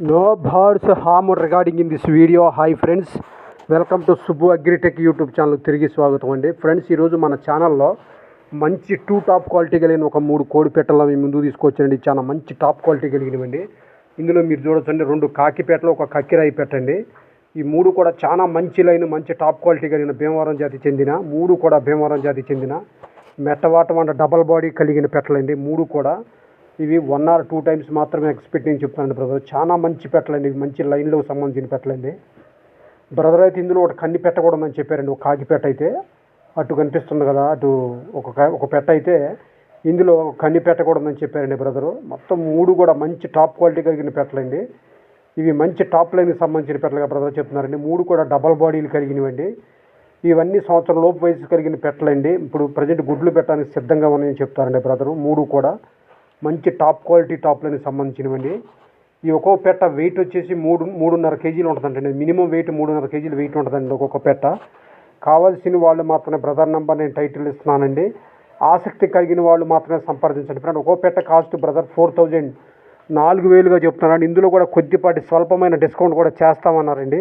No birds harm recording in this video hi friends welcome to Subbu agritech YouTube channel తిరిగి స్వాగతం అండి. Friends ఈరోజు మన ఛానల్లో మంచి టూ టాప్ క్వాలిటీ కలిగిన ఒక మూడు కోడి పెట్టలు మీ ముందు తీసుకొచ్చండి చాలా మంచి టాప్ క్వాలిటీ కలిగినవండి. ఇందులో మీరు చూడొచ్చండి రెండు కాకి పెట్టలు ఒక కక్కిరాయి పెట్టండి ఈ మూడు కూడా చాలా మంచి లైన్ మంచి టాప్ క్వాలిటీ కలిగిన భీమవరం జాతి చెందిన మూడు కూడా భీమవరం జాతి చెందిన మెట్టవాటం వంట డబల్ బాడీ కలిగిన పెట్టలండి. మూడు కూడా ఇవి వన్ ఆర్ టూ టైమ్స్ మాత్రమే ఎక్స్పెక్ట్ నేను చెప్తానండి బ్రదర్ చాలా మంచి పెట్టలండి ఇవి మంచి లైన్లకు సంబంధించిన పెట్టలండి. బ్రదర్ అయితే ఇందులో ఒకటి కన్ని పెట్ట కూడా ఉందని చెప్పారండి ఒక కాకి పెట్ట అయితే. అటు కనిపిస్తుంది కదా అటు ఒక ఒక పెట్ట అయితే. ఇందులో కన్ని పెట్ట కూడా ఉందని చెప్పారండి బ్రదరు మొత్తం మూడు కూడా మంచి టాప్ క్వాలిటీ కలిగిన పెట్టలండి. ఇవి మంచి టాప్ లైన్కి సంబంధించిన పెట్టలుగా బ్రదర్ చెప్తున్నారండి. మూడు కూడా డబల్ బాడీలు కలిగినవండి. ఇవన్నీ సంవత్సరం లోపు వయసు కలిగిన పెట్టలండి. ఇప్పుడు ప్రజెంట్ గుడ్లు పెట్టడానికి సిద్ధంగా ఉన్నాయని చెప్తారండి బ్రదరు మూడు కూడా మంచి టాప్ క్వాలిటీ టాప్లకి సంబంధించినవండి. ఈ ఒక్కో పెట్ట వెయిట్ వచ్చేసి మూడు మూడున్నర కేజీలు ఉంటుందండి మినిమం వెయిట్ మూడున్నర కేజీలు వెయిట్ ఉంటుందండి ఒక్కొక్క పెట్ట. కావాల్సిన వాళ్ళు మాత్రమే బ్రదర్ నెంబర్ నేను టైటిల్ ఇస్తున్నానండి. ఆసక్తి కలిగిన వాళ్ళు మాత్రమే సంప్రదించండి. ఫ్రెండ్ ఒక్కో పెట్ట కాస్ట్ బ్రదర్ ఫోర్ థౌజండ్ నాలుగు వేలుగా చెప్తున్నారండి. ఇందులో కూడా కొద్దిపాటి స్వల్పమైన డిస్కౌంట్ కూడా చేస్తామన్నారండి.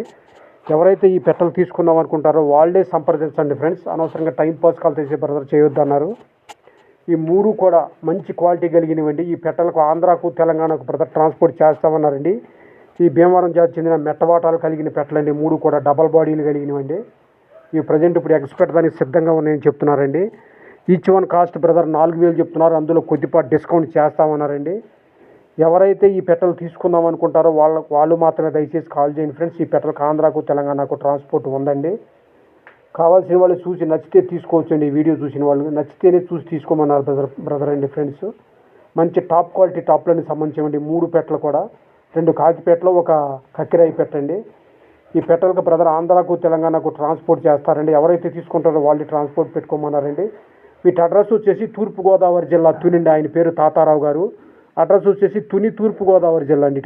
ఎవరైతే ఈ పెట్టలు తీసుకుందాం అనుకుంటారో వాళ్ళే సంప్రదించండి ఫ్రెండ్స్. అనవసరంగా టైం పాస్ కాల్ చేసే బ్రదర్ చేయొద్దన్నారు. ఈ మూడు కూడా మంచి క్వాలిటీ కలిగినవండి. ఈ పెట్టలకు ఆంధ్రాకు తెలంగాణకు బ్రదర్ ట్రాన్స్పోర్ట్ చేస్తామన్నారండి. ఈ భీమవరం జాతి చెందిన మెట్టవాటాలు కలిగిన పెట్టలండి. మూడు కూడా డబల్ బాడీలు కలిగినవండి. ఈ ప్రజెంట్ ఇప్పుడు ఎక్స్పెక్ట్ దానికి సిద్ధంగా ఉన్నాయని చెప్తున్నారండి. ఈచ్ వన్ కాస్ట్ బ్రదర్ నాలుగు వేలు చెప్తున్నారు. అందులో కొద్దిపాటి డిస్కౌంట్ చేస్తామన్నారండి. ఎవరైతే ఈ పెట్టలు తీసుకుందాం అనుకుంటారో వాళ్ళ వాళ్ళు మాత్రమే దయచేసి కాల్ చేయండి ఫ్రెండ్స్. ఈ పెట్టలకు ఆంధ్రాకు తెలంగాణకు ట్రాన్స్పోర్ట్ ఉందండి. కావాల్సిన వాళ్ళు చూసి నచ్చితే తీసుకోవచ్చండి. ఈ వీడియో చూసిన వాళ్ళు నచ్చితేనే చూసి తీసుకోమన్నారు బ్రదర్ బ్రదర్ అండి ఫ్రెండ్స్. మంచి టాప్ క్వాలిటీ టాప్లోని సంబంధించి మూడు పెట్టలు కూడా. రెండు కాకి పెట్టలు ఒక కక్కిరాయి పెట్టండి. ఈ పెట్టలకు బ్రదర్ ఆంధ్రాకు తెలంగాణకు ట్రాన్స్పోర్ట్ చేస్తారండి. ఎవరైతే తీసుకుంటారో వాళ్ళు ట్రాన్స్పోర్ట్ పెట్టుకోమన్నారండి. వీటి అడ్రస్ వచ్చేసి తూర్పుగోదావరి జిల్లా తునిండి. ఆయన పేరు తాతారావు గారు. అడ్రస్ వచ్చేసి తుని తూర్పుగోదావరి జిల్లా అండి.